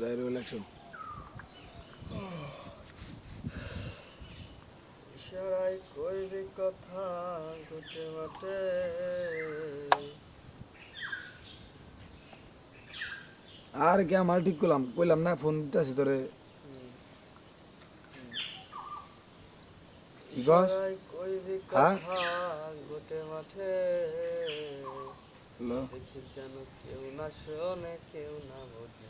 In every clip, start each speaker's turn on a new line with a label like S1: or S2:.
S1: Zahirul election
S2: ইশারায় কইবি কথা ঘটে বটে
S1: আর কি আমার ঠিক করলাম কইলাম না ফোন দিতেছি তোরে। হ্যাঁ?
S2: কথা ঘটে মাঠে দেখি যেন কেউ না শোনে কেউ না বোঝে।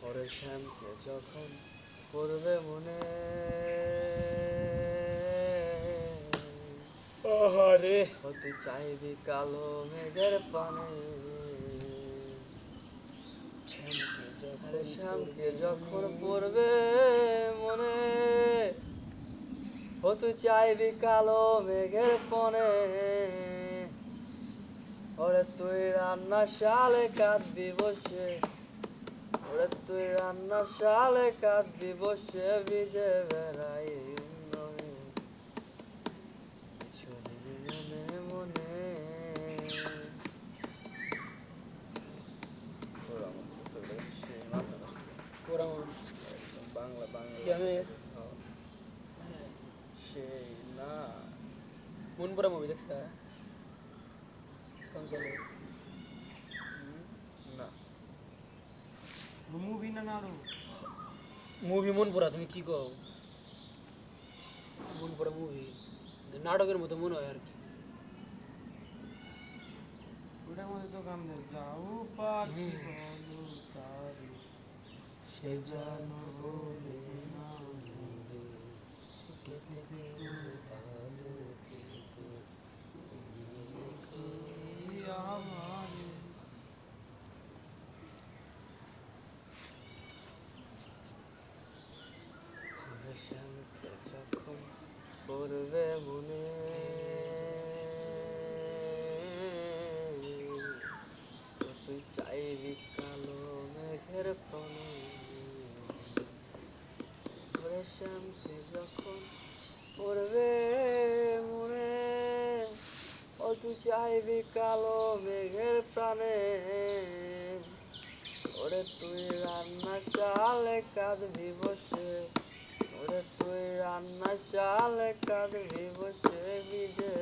S2: পরে শ্যামকে যখন করবে মনে
S1: আহারে
S2: হতে চাইবি কালো মেঘের পানে। শ্যামকে যখন পড়বে মনে। হতে চাইবি কালো মেঘের পনে। ওরে তুই রান্না শালে কাঁদবি বসে। ওরে তুই রান্না শালে কাঁদবি বসে ভিজে বেড়াই বাংলা বাংলা
S3: সিয়ামের
S2: হ্যাঁ। সেই না
S3: মন পড়া মুভি দেখছ সংসলে
S2: না
S3: মুভি না নাড়ু মুভি মন পড়া তুমি কি কও মন পড়া মুভি নাটকের মতো মনে হয় আর কি
S4: ওটার মধ্যে তো গান দেয় যাও পাখি বলো তারে
S3: সে জানো বলে না বলে সুখে থেকে ভালো থেকো।
S4: আমারে
S2: শ্যামকে যখন পড়বে মনে তুই কালো মেঘের ওরে শ্যামকে যখন পড়বে মনে, ও তুই চাইবি কালো মেঘের প্রাণে। ওরে তুই রান্না শালে কাঁদবি বসে, ওরে তুই রান্না শালে কাঁদবি বসে ভিজে